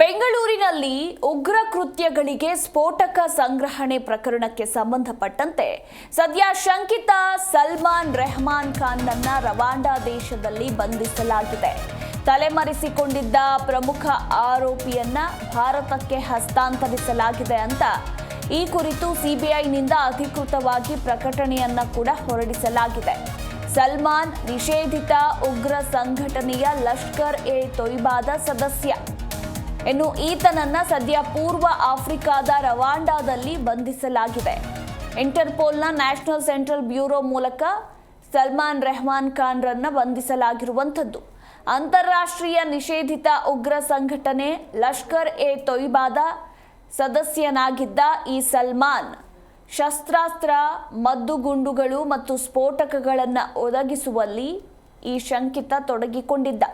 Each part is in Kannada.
ಬೆಂಗಳೂರಿನಲ್ಲಿ ಉಗ್ರ ಕೃತ್ಯಗಳಿಗೆ ಸ್ಫೋಟಕ ಸಂಗ್ರಹಣೆ ಪ್ರಕರಣಕ್ಕೆ ಸಂಬಂಧಪಟ್ಟಂತೆ ಸದ್ಯ ಶಂಕಿತ ಸಲ್ಮಾನ್ ರೆಹಮಾನ್ ಖಾನ್ನನ್ನ ರವಾಂಡಾ ದೇಶದಲ್ಲಿ ಬಂಧಿಸಲಾಗಿದೆ. ತಲೆಮರೆಸಿಕೊಂಡಿದ್ದ ಪ್ರಮುಖ ಆರೋಪಿಯನ್ನ ಭಾರತಕ್ಕೆ ಹಸ್ತಾಂತರಿಸಲಾಗಿದೆ ಅಂತ ಈ ಕುರಿತು ಸಿಬಿಐನಿಂದ ಅಧಿಕೃತವಾಗಿ ಪ್ರಕಟಣೆಯನ್ನ ಕೂಡ ಹೊರಡಿಸಲಾಗಿದೆ. ಸಲ್ಮಾನ್ ನಿಷೇಧಿತ ಉಗ್ರ ಸಂಘಟನೆಯ ಲಷ್ಕರ್ ಎ ತೊಯ್ಬಾದ ಸದಸ್ಯ. ಇನ್ನು ಈತನನ್ನ ಸದ್ಯ ಪೂರ್ವ ಆಫ್ರಿಕಾದ ರವಾಂಡಾದಲ್ಲಿ ಬಂಧಿಸಲಾಗಿದೆ. ಇಂಟರ್ಪೋಲ್ನ ನ್ಯಾಷನಲ್ ಸೆಂಟ್ರಲ್ ಬ್ಯೂರೋ ಮೂಲಕ ಸಲ್ಮಾನ್ ರೆಹಮಾನ್ ಖಾನ್ರನ್ನ ಬಂಧಿಸಲಾಗಿರುವಂಥದ್ದು. ಅಂತಾರಾಷ್ಟ್ರೀಯ ನಿಷೇಧಿತ ಉಗ್ರ ಸಂಘಟನೆ ಲಷ್ಕರ್ ಎ ತೊಯ್ಬಾದ ಸದಸ್ಯನಾಗಿದ್ದ ಈ ಸಲ್ಮಾನ್, ಶಸ್ತ್ರಾಸ್ತ್ರ, ಮದ್ದುಗುಂಡುಗಳು ಮತ್ತು ಸ್ಫೋಟಕಗಳನ್ನು ಒದಗಿಸುವಲ್ಲಿ ಈ ಶಂಕಿತ ತೊಡಗಿಕೊಂಡಿದ್ದ.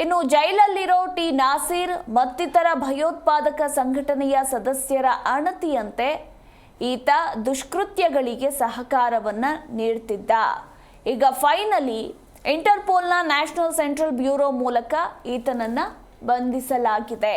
ಇನ್ನು ಜೈಲಲ್ಲಿರೋ ಟಿ ನಾಸೀರ್ ಮತ್ತಿತರ ಭಯೋತ್ಪಾದಕ ಸಂಘಟನೆಯ ಸದಸ್ಯರ ಅಣತಿಯಂತೆ ಈತ ದುಷ್ಕೃತ್ಯಗಳಿಗೆ ಸಹಕಾರವನ್ನ ನೀಡ್ತಿದ್ದ. ಈಗ ಫೈನಲಿ ಇಂಟರ್ಪೋಲ್ನ ನ್ಯಾಷನಲ್ ಸೆಂಟ್ರಲ್ ಬ್ಯೂರೋ ಮೂಲಕ ಈತನನ್ನ ಬಂಧಿಸಲಾಗಿದೆ.